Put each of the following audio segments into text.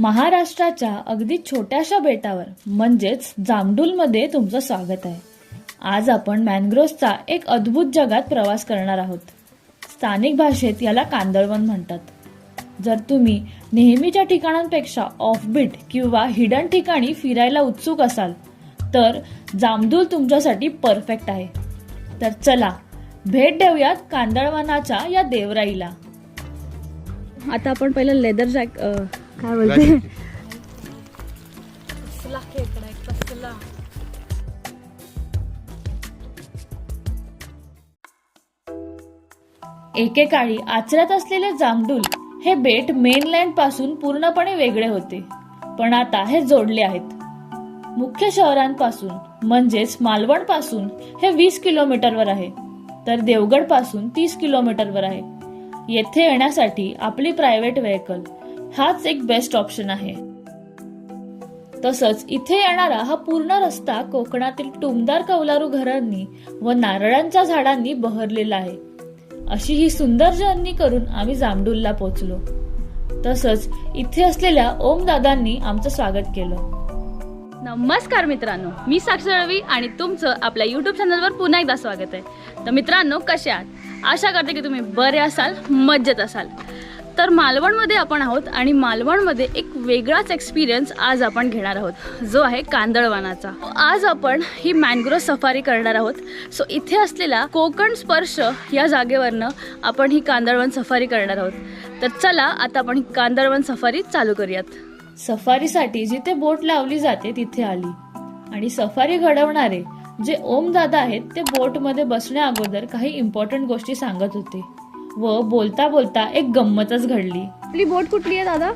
महाराष्ट्राच्या अगदी छोट्याशा बेटावर म्हणजेच जामडूलमध्ये तुमचं स्वागत आहे. आज आपण मॅनग्रोव्हचा एक अद्भुत जगात प्रवास करणार आहोत. स्थानिक भाषेत याला कांदळवन म्हणतात. जर तुम्ही नेहमीच्या ठिकाणांपेक्षा ऑफबीट किंवा हिडन ठिकाणी फिरायला उत्सुक असाल तर जामदूल तुमच्यासाठी परफेक्ट आहे. तर चला भेट देऊयात कांदळवनाच्या या देवराईला. आता आपण पहिलं लेदर जॅक काय बोलते? एकेकाळी आचऱ्यात असलेले जामडूल हे बेट मेनलँडपासून पूर्णपणे वेगळे होते. पण आता हे जोडले आहेत. मुख्य शहरांपासून म्हणजेच मालवणपासून हे वीस किलोमीटरवर आहे. तर देवगडपासून तीस किलोमीटरवर आहे. येथे येण्यासाठी आपली प्रायव्हेट व्हेकल हाच एक बेस्ट ऑप्शन आहे. तसंच इथे येणारा हा पूर्ण रस्ता कोकणातील टुमदार कौलारू घरांनी व नारळांच्या झाडांनी बहरलेला आहे. अशी ही सुंदर जर्नी करून आम्ही जामडुलला पोचलो तसंच इथे असलेल्या ओम दादांनी आमचं स्वागत केलं. नमस्कार मित्रांनो मी साक्षी रवी आणि तुमचं आपल्या यूट्यूब चॅनलवर पुन्हा एकदा स्वागत आहे. तर मित्रांनो कसे आहात? आशा करते की तुम्ही बरे असाल मज्जेत असाल. तर मालवणमध्ये आपण आहोत आणि मालवणमध्ये एक वेगळाच एक्सपिरियन्स आज आपण घेणार आहोत. जो आहे कांदळवानाचा. आज आपण ही मॅनग्रोव्ह सफारी करणार आहोत. सो इथे असलेला कोकण स्पर्श या जागेवरनं आपण ही कांदळवन सफारी करणार आहोत. तर चला आता आपण ही कांदळवन सफारी चालू करूयात. सफारीसाठी जिथे बोट लावली जाते तिथे आली. आणि सफारी घडवणारे जे ओम दादा आहेत ते बोटमध्ये बसण्या अगोदर काही इम्पॉर्टंट गोष्टी सांगत होते. व बोलता बोलता एक गंमतच घडली. आपली बोट कुठली आहे दादा?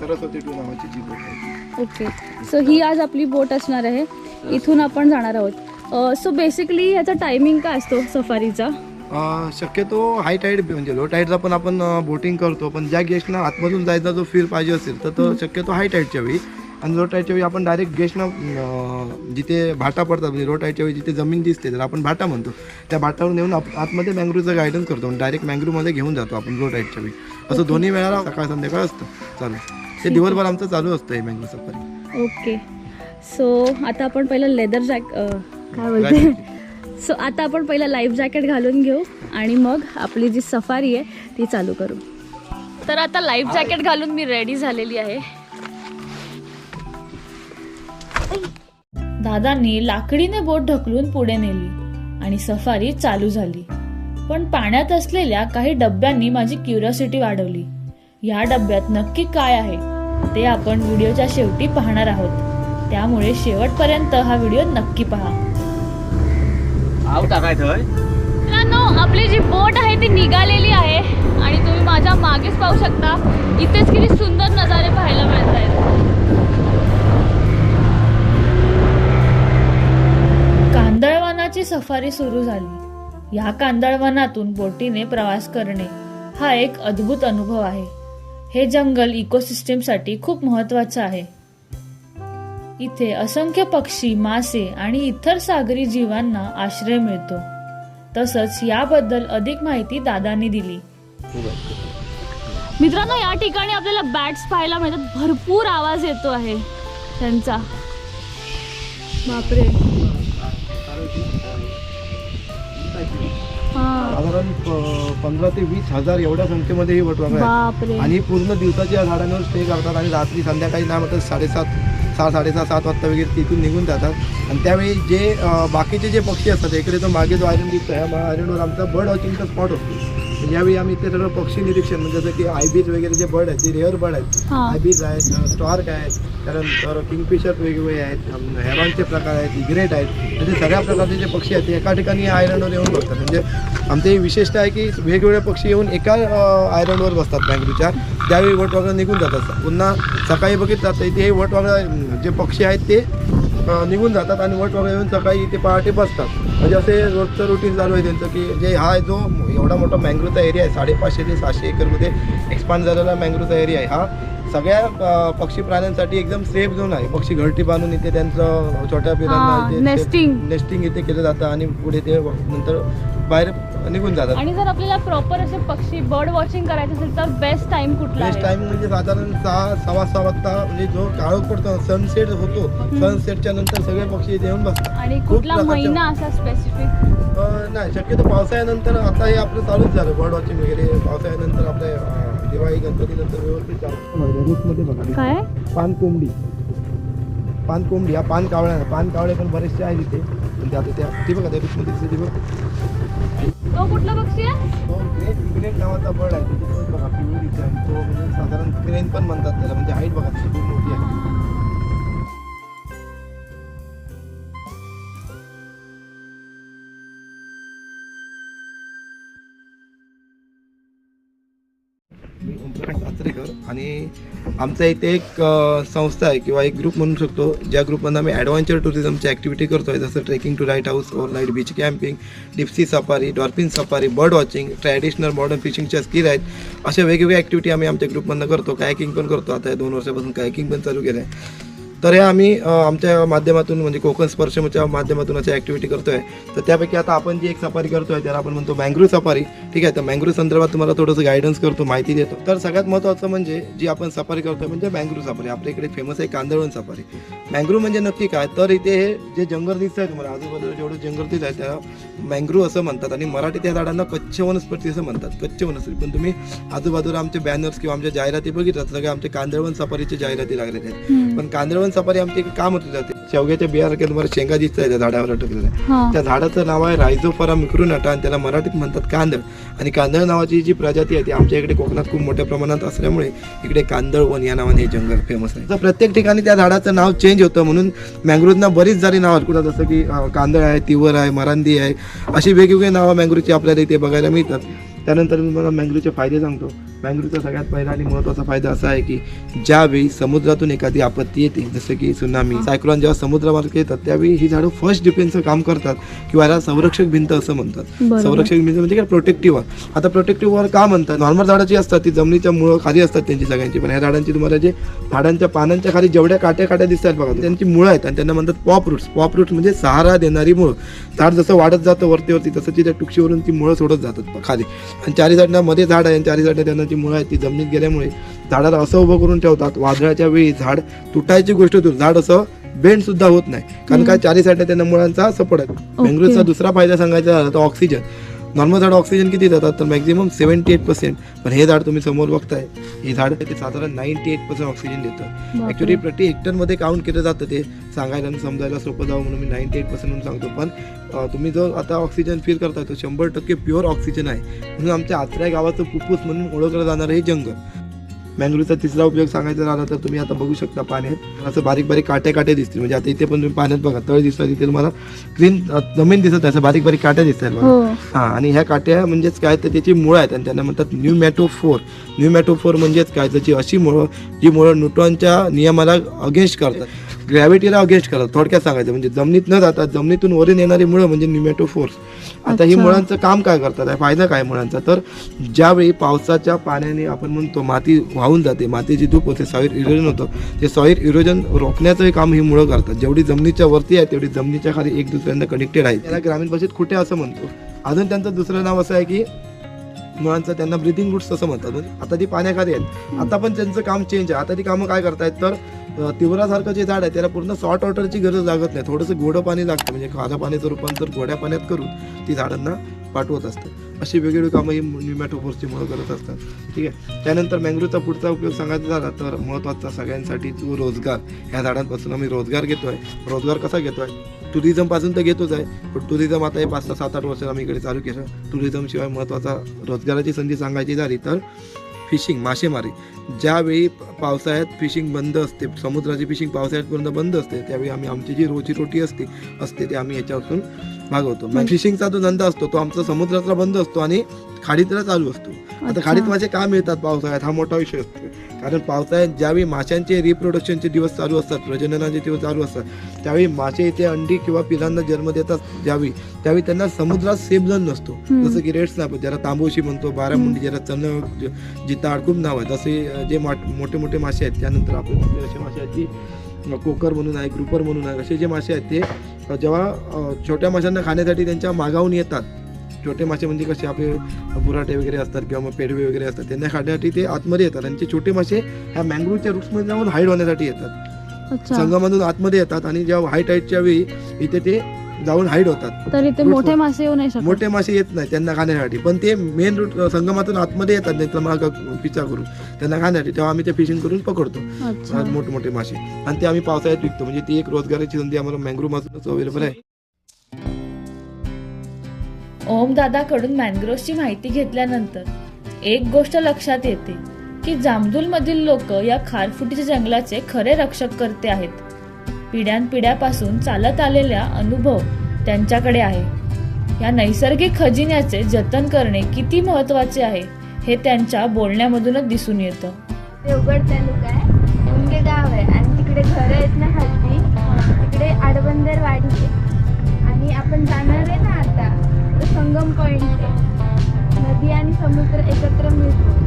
सरस्वती टू नावाची जी बोट आहे. ओके. सो ही आज आपली बोट असणार आहे. इथून आपण जाणार आहोत. सो बेसिकली ह्याचा टायमिंग काय असतो सफारीचा? अं, शक्यतो हाय टाईड म्हणजे लो टाईडचा पण आपण बोटिंग करतो. पण ज्या गेस्टना आतमधून जायचा जो फील पाहिजे असेल तर तो शक्यतो हाय टाईडच्या वेळी. आणि लो टाईडच्या वेळी आपण डायरेक्ट गेस्टना जिथे भाटा पडतात म्हणजे लो टाईडच्या वेळी जिथे जमीन दिसते तर आपण भाटा म्हणतो त्या भाटावर नेऊन आप- आतमध्ये मँग्रोवचं गायडन्स करतो डायरेक्ट मँग्रोवमध्ये घेऊन जातो आपण लो टाईडच्या वेळी. असं दोन्ही वेळाला सकाळ संध्याकाळ असतं. चालू ते दिवसभर आमचं चालू असतं हे मँग्रो सफारी ओके सो आता आपण पहिलं लेदर जॅक काय बोलते? सो आता आपण पहिलं लाईफ जॅकेट घालून घेऊ आणि मग आपली जी सफारी आहे ती चालू करू. तर आता लाईफ जॅकेट घालून मी रेडी झालेली आहे. दादांनी लाकडीने बोट ढकलून पुढे नेली आणि सफारी चालू झाली. पण पाण्यात असलेल्या काही डब्यांनी माझी क्युरिओसिटी वाढवली. या डब्यात नक्की काय आहे ते आपण व्हिडिओच्या शेवटी पाहणार आहोत. त्यामुळे शेवटपर्यंत हा व्हिडिओ नक्की पहा. आव टाकायचं मित्रांनो आपली जी बोट आहे ती निघालेली आहे आणि तुम्ही माझ्या मागेच पाहू शकता. इथेच किती सुंदर नजारे पाहायला मिळत आहेत कांदळवनाची सफारी सुरू झाली. या कांदळवनातून बोटीने प्रवास करणे हा एक अद्भुत अनुभव आहे. हे जंगल इकोसिस्टीमसाठी खूप महत्वाचं आहे. इथे असंख्य पक्षी मासे आणि इतर सागरी जीवांना आश्रय मिळतो. तसंच याबद्दल अधिक माहिती दादांनी दिली. मित्रांनो या ठिकाणी आपल्याला बॅट्स पाहायला मिळतात. भरपूर आवाज येतो आहे त्यांचा. बापरे. साधारण पंधरा ते वीस हजार एवढ्या संख्येमध्ये ही वटवाघळं आहेत बापरे. आणि पूर्ण दिवसाची या झाडांवर स्टे करतात आणि रात्री संध्याकाळी नाही म्हणतात साडेसात सहा साडेसहा सात वाजता वगैरे तिथून निघून जातात. आणि त्यावेळी जे बाकीचे जे पक्षी असतात इकडे तो मागे जो आयरन दिसतो ह्या आयरनवर आमचा बर्ड वॉचिंगचा स्पॉट असतो यावेळी आम्ही इथे सगळं पक्षी निरीक्षण म्हणजे जसं की आयबीज वगैरे जे बर्ड आहेत जे रेअर बर्ड आहेत हा. आयबीज आहेत स्टॉर्क आहेत त्यानंतर किंगफिशर वेगवेगळे आहेत हेरॉनचे प्रकार आहेत इग्रेट आहेत म्हणजे सगळ्या प्रकारचे जे पक्षी आहेत ते एका ठिकाणी आयरनवर येऊन बसतात. म्हणजे आमची ही विशेषता आहे की वेगवेगळे पक्षी येऊन एका आयरनवर बसतात बँगलूरच्या त्यावेळी वटवागळं निघून जातात. पुन्हा सकाळी बघितलं तर इथे हे वटवागळं जे पक्षी आहेत ते अं, निघून जातात आणि वटवागळं येऊन सकाळी इथे पहाटे बसतात. म्हणजे असे रोजचं रुटीन चालू आहे त्यांचं की जे हा जो एवढा मोठा मँग्रोचा एरिया आहे साडेपाचशे ते सहाशे एकरमध्ये एक्सपांड झालेला मँग्रोचा एरिया आहे हा. सगळ्या पक्षी प्राण्यांसाठी एकदम सेफ झोन आहे. पक्षी घरटी बांधून इथे त्यांचं छोट्या पिलांना nesting. नेस्टिंग इथे केलं जातं आणि पुढे ते नंतर बाहेर निघून जातात. आणि जर आपल्याला प्रॉपर असे पक्षी बर्ड वॉचिंग करायचं असेल तर बेस्ट टाइम कुठला बेस्ट टाइम म्हणजे साधारण सहा सव्वा सहा वाजता म्हणजे जो काळोख पडतो सनसेट होतो सनसेटच्या नंतर सगळे पक्षी इथे येऊन बसतात. आणि कुठला महिना असा स्पेसिफिक नाही शक्यतो पावसाळ्यानंतर आता हे आपलं चालूच झालं बर्ड वॉचिंग वगैरे. पावसाळ्यानंतर आपल्या दिवाळी गणपती नंतर व्यवस्थित काय पान कोंबडी पान कोंबडी हा पान कावळ्या पान कावळे पण बरेचसे आहेत इथे. पण ते आता त्या ती बघा त्या रूटमध्ये दिसते ती बघ. तो कुठला पक्षी आहे? तो ग्रेट ग्रेट नावाचा बर्ड आहे. बघा तो म्हणजे साधारण क्रेन पण म्हणतात त्याला. म्हणजे हाईट बघा त्याची खूप मोठी आहे. आमच्या इथे एक संस्था आहे किंवा एक ग्रुप म्हणू शकतो ज्या ग्रुपमध्ये आम्ही ॲडव्हेंचर टुरिझमची ॲक्टिव्हिटी करतो आहे जसं trekking to lighthouse overnight beach camping deep sea safari dolphin safari bird watching traditional modern फिशिंगच्या skill आहेत. अशा वेगवेगळ्या ॲक्टिव्हिटी आम्ही आमच्या ग्रुपमधनं करतो. कायकिंग पण करतो. आता या दोन वर्षापासून कायकिंग पण चालू केलं आहे तर हे आम्ही आमच्या माध्यमातून म्हणजे कोकण स्पर्शच्या माध्यमातून अशा ॲक्टिव्हिटी करतोय. तर त्यापैकी आता आपण जी एक सफारी करतोय त्याला आपण म्हणतो मँग्रू सफारी ठीक आहे? तर मँग्रू संदर्भात तुम्हाला थोडंसं गायडन्स करतो माहिती देतो. तर सगळ्यात महत्त्वाचं म्हणजे जी आपण सफारी करतोय म्हणजे मँग्रू सफारी आपल्या इकडे फेमस आहे कांदळवन सफारी मँग्रू म्हणजे नक्की काय? तर इथे हे जे जंगल दिसत आहे तुम्हाला आजूबाजूला जेवढं जंगल दिसत आहे त्याला मँग्रू असं म्हणतात. आणि मराठी त्या झाडांना कच्छ वनस्पती असं म्हणतात. कच्छ वनस्पती. पण तुम्ही आजूबाजूला आमचे बॅनर्स किंवा आमच्या जाहिराती बघितल्यात सगळे आमचे कांदळवन सफारीचे जाहिराती लागलेले आहेत. पण कांदळवन सफारी आमची काम होती जाते. शेवग्याच्या बियासारख्या तुम्हाला शेंगा दिसत आहे त्या झाडावर अटकलेल्या त्या झाडाचं नाव आहे रायझोफरा मिक्रोनाटा आणि त्याला मराठीत म्हणतात कांदळ. आणि कांदळ नावाची जी प्रजाती आहे ती आमच्या इकडे कोकणात खूप मोठ्या प्रमाणात असल्यामुळे इकडे कांदळवन या नावाने हे जंगल फेमस आहे. तर प्रत्येक ठिकाणी त्या झाडाचं नाव चेंज होतं म्हणून मँग्रोजना बरीच झाली नाव कुठं जसं की कांदळ आहे तिवर आहे मरांदी आहे. अशी वेगवेगळी नावं मँग्रोची आपल्याला इथे बघायला मिळतात. त्यानंतर मी मला मँग्रोचे फायदे सांगतो. मँग्रोचा सगळ्यात पहिला आणि महत्त्वाचा फायदा असा आहे की ज्यावेळी समुद्रातून एखादी आपत्ती येते जसं की सुनामी सायक्लॉन जेव्हा समुद्रामार्गे येतात त्यावेळी ही झाडं फर्स्ट डिफेन्सचं काम करतात किंवा याला संरक्षक भिंत असं म्हणतात. संरक्षक भिंत म्हणजे काय? प्रोटेक्टिव्ह आता प्रोटेक्टिव्ह वर का म्हणतात? नॉर्मल झाडाची असतात ती जमिनीच्या मुळं खाली असतात त्यांची सगळ्यांची पण ह्या झाडांची तुम्हाला जे झाडांच्या पानांच्या खाली जेवढ्या काट्या काट्या दिसतात बघा त्यांची मुळं आहेत आणि त्यांना म्हणतात पॉप रूट्स पॉप रूट्स म्हणजे सहारा देणारी मुळं. झाड जसं वाढत जातं वरती वरती तसं ती त्या टुकशीवरून ती मुळं सोडत जातात खाली. आणि चारी झाडांना मध्ये झाड आहे आणि चारी झाडं त्यांना जी मुळं आहेत ती जमिनीत गेल्यामुळे झाडाला असं उभं करून ठेवतात. वादळाच्या वेळी झाड तुटायची गोष्ट दूर झाड असं बेंड सुद्धा होत नाही. कारण काय चारी साईडला त्यांना मुळांचा सपोर्ट आहे मँग्रोवचा दुसरा फायदा सांगायचा झाला तर ऑक्सिजन नॉर्मल झाड ऑक्सिजन किती देतात? तर मॅक्झिमम सेव्हन्टी एट पर्सेंट पण हे झाड तुम्ही समोर बघताय हे झाड ते साधारण नाईन्टी एट पर्सेंट ऑक्सिजन देतं ॲक्च्युली प्रति हेक्टरमध्ये काउंट केलं जातं ते. सांगायला आणि समजायला सोपं जावं म्हणून मी नाईन्टी एट पर्सेंट म्हणून सांगतो. पण तुम्ही जो आता ऑक्सिजन फील करताय तो शंभर टक्के प्युअर ऑक्सिजन आहे. म्हणून आमच्या आचऱ्या गावाचं फुफ्फुस म्हणून ओळखलं जाणारं हे जंगल. मँगलोरचा तिसरा उपयोग सांगायचा झाला तर तुम्ही आता बघू शकता पाण्यात. असं बारीक बारीक काटे काटे दिसतील. म्हणजे आता इथे पण तुम्ही पाण्यात बघा तळ दिसतात इथे तुम्हाला ग्रीन जमीन दिसत आहे असं बारीक बारीक काट्या दिसतात बघा. हो. हा आणि ह्या काट्या म्हणजेच काय तर त्याची मुळं आहेत आणि त्यांना म्हणतात न्यू मॅटोफोर न्यू मॅटोफोर म्हणजेच काय त्याची अशी मुळं जी मुळं न्यूटॉनच्या नियमाला अगेन्स्ट करतात. ग्रॅव्हिटीला अगेन्स्ट करतात थोडक्यात सांगायचं म्हणजे जमिनीत न जातात जमिनीतून वरून येणारी मुळं म्हणजे न्यूमॅटोफोर्स आता ही. मुळांचं काम काय करतात? आहे फायदा काय मुळांचा? तर ज्यावेळी पावसाच्या पाण्याने आपण म्हणतो माती वाहून जाते मातीची धूप होते सॉईल इरोजन होतं ते सॉईल इरोजन रोखण्याचं काम ही मुळं करतात. जेवढी जमिनीच्या वरती आहे तेवढी जमिनीच्या खाली एक दुसऱ्यांना कनेक्टेड आहे. त्याला ग्रामीण भाषेत खुटे असं म्हणतो. अजून त्यांचं दुसरं नाव असं आहे की मुळांचं त्यांना ब्रिथिंग रूट्स असं म्हणतात. म्हणजे आता ती पाण्याखाली आहेत. आता पण त्यांचं काम चेंज आहे. आता ती कामं काय करतायत? तर तिवरासारखं जे झाड आहे त्याला पूर्ण सॉल्ट वॉटरची गरज लागत नाही. थोडंसं गोडं पाणी लागतं. म्हणजे खारं पाण्याचं रूपांतर गोड्या पाण्यात करून ती झाडांना पाठवत असतं. अशी वेगवेगळी कामं ही न्यूमॅटोफोर्सची मुळं करत असतात. ठीक आहे? त्यानंतर मँग्रोचा पुढचा उपयोग सांगायचा झाला तर महत्त्वाचा सगळ्यांसाठी जो रोजगार ह्या झाडांपासून आम्ही रोजगार घेतो आहे रोजगार कसा घेतो आहे टुरिझमपासून तर घेतोच आहे. पण टुरिझम आता हे पाच सहा सात आठ वर्ष आम्ही इकडे चालू केलं. टुरिझमशिवाय महत्त्वाचा रोजगाराची संधी सांगायची झाली तर फिशिंग मासेमारी. ज्यावेळी पावसाळ्यात फिशिंग बंद असते समुद्राची फिशिंग पावसाळ्यातपर्यंत बंद असते त्यावेळी आम्ही आमची जी रोजीरोटी असते असते ते आम्ही याच्यापासून भागवतो. मग फिशिंगचा जो धंदा असतो तो आमचा समुद्रातला बंद असतो आणि खाडीतला चालू असतो. आता खाडीत मासे का मिळतात पावसाळ्यात हा मोठा विषय असतो. कारण पावसाळ्यात ज्यावेळी माशांचे रिप्रोडक्शनचे दिवस चालू असतात प्रजननाचे दिवस चालू असतात त्यावेळी मासे इथे अंडी किंवा पिलांना जन्म देतात ज्यावेळी त्यावेळी त्यांना समुद्रात सेफ झोन नसतो. जसं की रेड स्नॅप ज्याला तांबोशी म्हणतो बारामुंडी ज्याला चणक ज- जिता खूप नाव आहेत असे अं, जे मोठे मोठे मासे आहेत त्यानंतर दुसरे असे मासे आहेत की कोकर म्हणून आहे ग्रुपर म्हणून आहे असे जे मासे आहेत ते जेव्हा छोट्या माशांना खाण्यासाठी त्यांच्या मागाहून येतात छोटे मासे म्हणजे कसे आपले बुराटे वगैरे असतात किंवा मग पेडवे वगैरे असतात त्यांना खाण्यासाठी ते आतमध्ये येतात. आणि ते छोटे मासे ह्या मँग्रोवच्या रूट्समध्ये जाऊन हाईड होण्यासाठी येतात. संगमातून आतमध्ये येतात आणि जेव्हा हाय टाईडच्या वेळी इथे ते जाऊन हाईड होतात. तर इथे मोठे मासे येऊ नाही मोठे मासे येत नाही त्यांना खाण्यासाठी. पण ते मेन रूट संगमातून आतमध्ये येतात त्यांचा माग पिचा करून त्यांना खाण्यासाठी. तेव्हा आम्ही ते फिशिंग करून पकडतो. अच्छा. मोठे मोठे मासे. आणि ते आम्ही पावसाळ्यात विकतो. म्हणजे ती एक रोजगाराची संधी आम्हाला मँग्रोव पासूनच अवेलेबल आहे. ओम दादाकडून मॅनग्रोव्हची माहिती घेतल्यानंतर एक गोष्ट लक्षात येते की जामदुलमधील लोक या खारफुटीच्या जंगलाचे खरे रक्षक करते आहेत. पिढ्यानपिढ्यापासून चालत आलेल्या अनुभव त्यांच्याकडे आहे. या नैसर्गिक खजिन्याचे जतन करणे किती महत्त्वाचे आहे हे त्यांच्या बोलण्यामधूनच दिसून येतं. देवगड तालुका आहे उमगे गाव आहे आणि तिकडे घरं आहेत ना हल्ली तिकडे आडबंदर वाडी आणि आपण जाणार दोन संगम पॉईंट आहे नदी आणि समुद्र एकत्र मिळतो.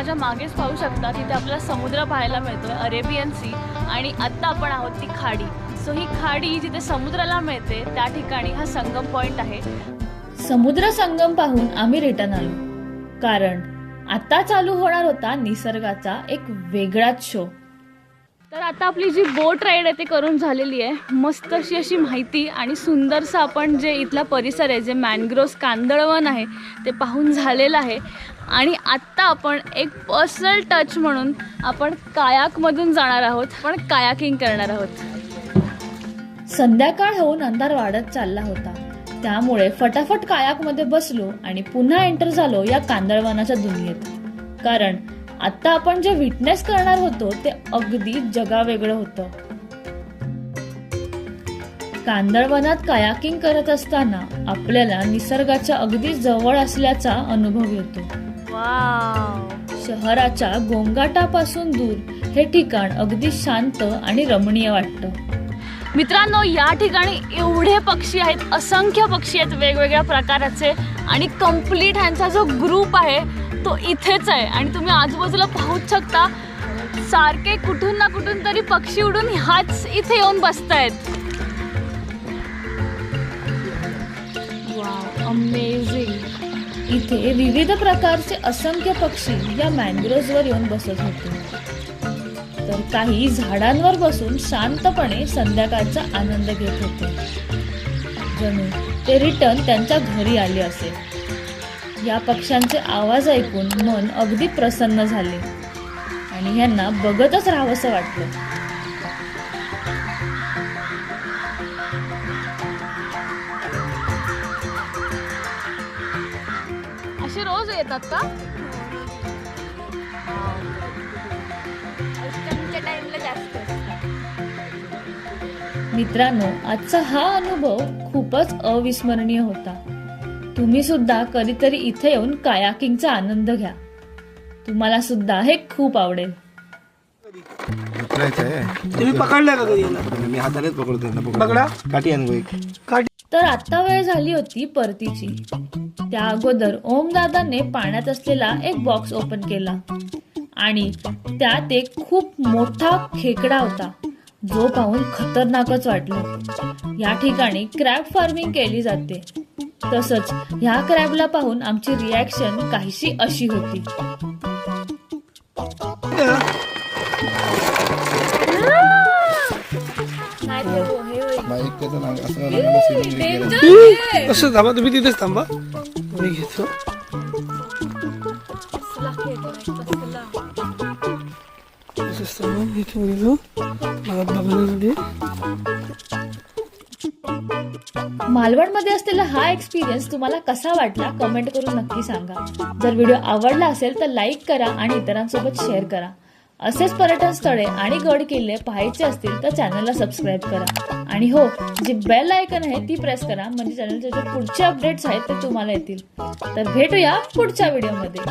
माझ्या मागेच पाहू शकता तिथे आपल्याला समुद्र पाहायला मिळतोय अरेबियन सी. आणि आत्ता आपण आहोत ती खाडी. सो ही खाडी जिथे समुद्राला मिळते त्या ठिकाणी हा संगम पॉईंट आहे. समुद्र संगम पाहून आम्ही रिटर्न आलो. कारण आता चालू होणार होता निसर्गाचा एक वेगळाच शो तर आता आपली जी बोट राईड आहे ती करून झालेली आहे. मस्त अशी अशी माहिती आणि सुंदरसं आपण जे इथला परिसर आहे जे मॅनग्रोव्स कांदळवन आहे ते पाहून झालेलं आहे. आणि आत्ता आपण एक पर्सनल टच म्हणून आपण कायाकमधून जाणार आहोत. पण कायाकिंग करणार आहोत. संध्याकाळ होऊन अंधार वाढत चालला होता. त्यामुळे फटाफट कायाकमध्ये बसलो आणि पुन्हा एंटर झालो या कांदळवनाच्या दुनियेत. कारण आता आपण जे विटनेस करणार होतो ते अगदी जगावेगळं होतं. कांदळवनात कायाकिंग करत असताना आपल्याला निसर्गाच्या अगदी जवळ असल्याचा अनुभव येतो. शहराच्या गोंगाटापासून दूर हे ठिकाण अगदी शांत आणि रमणीय वाटतं. मित्रांनो या ठिकाणी एवढे पक्षी आहेत असंख्य पक्षी आहेत वेगवेगळ्या प्रकाराचे आणि कंप्लीट ह्यांचा जो ग्रुप आहे तो इथेच आहे. आणि तुम्ही आजूबाजूला पाहूच शकता सारखे कुठून ना कुठून तरी पक्षी उडून ह्याच इथे येऊन बसतायत. अमेझिंग इथे विविध प्रकारचे असंख्य पक्षी या मॅनग्रोव्हवर येऊन बसत होते. तर काही झाडांवर बसून शांतपणे संध्याकाळचा आनंद घेत होते. जणू ते रिटर्न त्यांच्या घरी आले असेल या पक्ष्यांचे आवाज ऐकून मन अगदी प्रसन्न झाले आणि ह्यांना बघतच राहावंसं वाटलं. असे रोज येतात का? अष्टमीच्या टाइमला जास्त असतात. मित्रांनो आजचा हा अनुभव खूपच अविस्मरणीय होता. तुम्ही सुद्धा कधीतरी इथे येऊन कायाकिंगचा आनंद घ्या. तुम्हाला सुद्धा हे खूप आवडेल. पकडायचं आहे. तुम्ही पकडलाय का कधी? याला मी हातानेच पकडतो यांना पकडा. काठी आणू एक. काठी तर आता वेळ झाली होती परतीची. त्या अगोदर ओमदादाने पाण्यात असलेला एक बॉक्स ओपन केला. आणि त्यात एक खूप मोठा खेकडा होता जो पाहून खतरनाकच वाटलं. या ठिकाणी क्रॅब फार्मिंग केली जाते. तसंच ह्या क्रॅबला पाहून आमची रिॲक्शन काहीशी अशी होती. असं थांबा तुम्ही तिथेच थांबा. मी घेतो. गेलो. मला बघण्यासाठी मालवणमध्ये असलेला हा एक्सपिरियन्स तुम्हाला कसा वाटला? कमेंट करून नक्की सांगा. जर व्हिडिओ आवडला असेल तर लाईक करा आणि इतरांसोबत शेअर करा. असेच पर्यटन स्थळे आणि गड किल्ले पाहायचे असतील तर चॅनलला सबस्क्राईब करा. आणि हो जी बेल आयकन आहे ती प्रेस करा. म्हणजे चॅनलचे जे पुढचे अपडेट्स आहेत ते तुम्हाला येतील. तर भेटूया पुढच्या व्हिडिओमध्ये